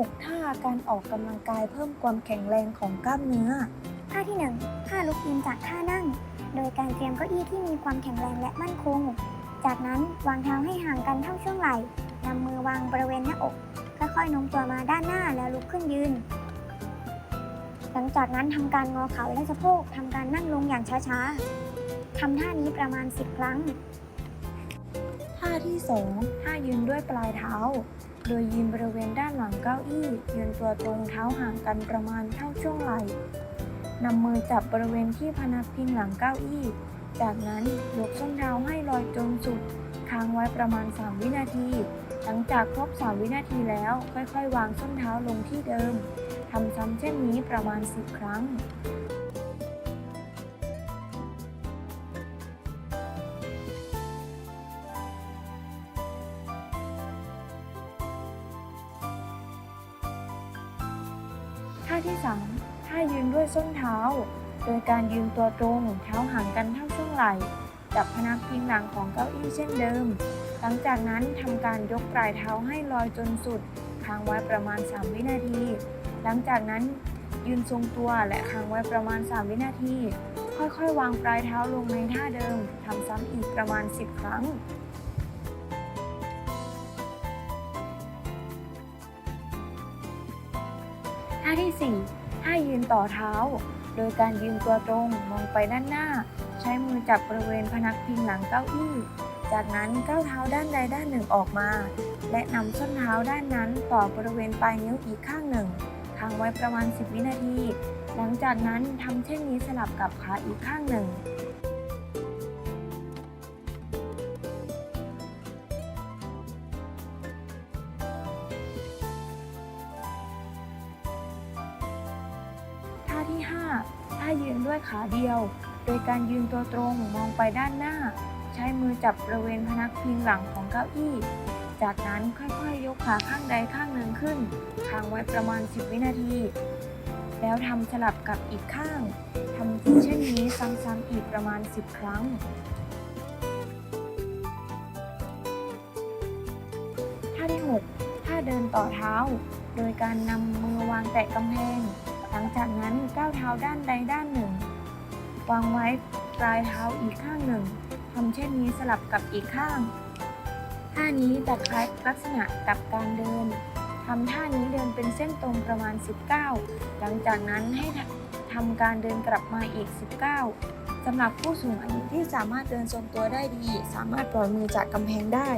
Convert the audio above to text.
6 ท่าการออกกำลังกายเพิ่มความแข็งแรงของกล้ามเนื้อ ท่าที่ 1 ท่าลุกยืนจากท่านั่ง โดยการเตรียมเก้าอี้ที่มีความแข็งแรงและมั่นคง จากนั้นวางเท้าให้ห่างกันเท่าช่วงไหล่นำมือวางบริเวณหน้าอก ค่อยๆโน้มตัวมาด้านหน้าแล้วลุกขึ้นยืน หลังจากนั้นทำการงอเข่าและสะโพกทำการนั่งลงอย่างช้าๆทำท่านี้ประมาณ 10 ครั้ง ท่าที่ 2 ท่ายืนด้วยปลายเท้า โดยยืนบริเวณด้านหลังเก้าอี้ยืนตัวตรงเท้าห่างกันประมาณเท่าช่วงไหล่นำมือจับบริเวณที่พนักพิงหลังเก้าอี้ จากนั้นยกส้นเท้าให้ลอยจนสุดค้างไว้ประมาณ 3 วินาที หลังจากครบ 3 วินาทีแล้ว ค่อยๆ วางส้นเท้าลงที่เดิมทำซ้ำเช่นนี้ประมาณ 10 ครั้ง ท่าที่ 3 ท่ายืนด้วยส้นเท้า โดยการยืนตัวตรงเท้าห่างกันเท่าช่วงไหล่จับพนักพิงหลังของเก้าอี้เช่นเดิม หลังจากนั้นทำการยกปลายเท้าให้ลอยจนสุดค้างไว้ประมาณ 3 วินาที หลังจากนั้นยืนทรงตัวและค้างไว้ประมาณ 3 วินาที ค่อยๆ วางปลายเท้าลงในท่าเดิมทำซ้ำอีกประมาณ 10 ครั้ง ท่าที่ 4 ท่ายืนต่อเท้า โดยการยืนตัวตรงมองไปด้านหน้า ใช้มือจับบริเวณพนักพิงหลังเก้าอี้ จากนั้นก้าวเท้าด้านใดด้านหนึ่งออกมา และนำส้นเท้าด้านนั้นต่อบริเวณปลายนิ้วอีกข้างหนึ่งค้างไว้ประมาณ 10 วินาที หลังจากนั้นทำเช่นนี้สลับกับขาอีกข้างหนึ่ง 5ท่ายืนด้วยขาเดียว โดยการยืนตัวตรงมองไปด้านหน้า ใช้มือจับบริเวณพนักพิงหลังของเก้าอี้ จากนั้นค่อยๆ ยกขาข้างใดข้างหนึ่งขึ้นค้างไว้ประมาณ 10 วินาที แล้วทำสลับกับอีกข้างทำเช่นนี้ซ้ำๆอีกประมาณ 10 ครั้งท่าที่ 6 ท่าเดินต่อเท้า โดยการนำมือวางแตะกำแพง หลังจากนั้นก้าวเท้าด้านใดด้านหนึ่ง วางไว้ปลายเท้าอีกข้างหนึ่งทำเช่นนี้สลับกับอีกข้าง ท่านี้จะคล้ายลักษณะกับการเดินทำท่านี้เดินเป็นเส้นตรงประมาณ 19 หลังจากนั้นให้ทำการเดินกลับมาอีก 19สำหรับผู้สูงอายุที่สามารถเดินทรงตัวได้ดี สามารถปล่อยมือจากกำแพงได้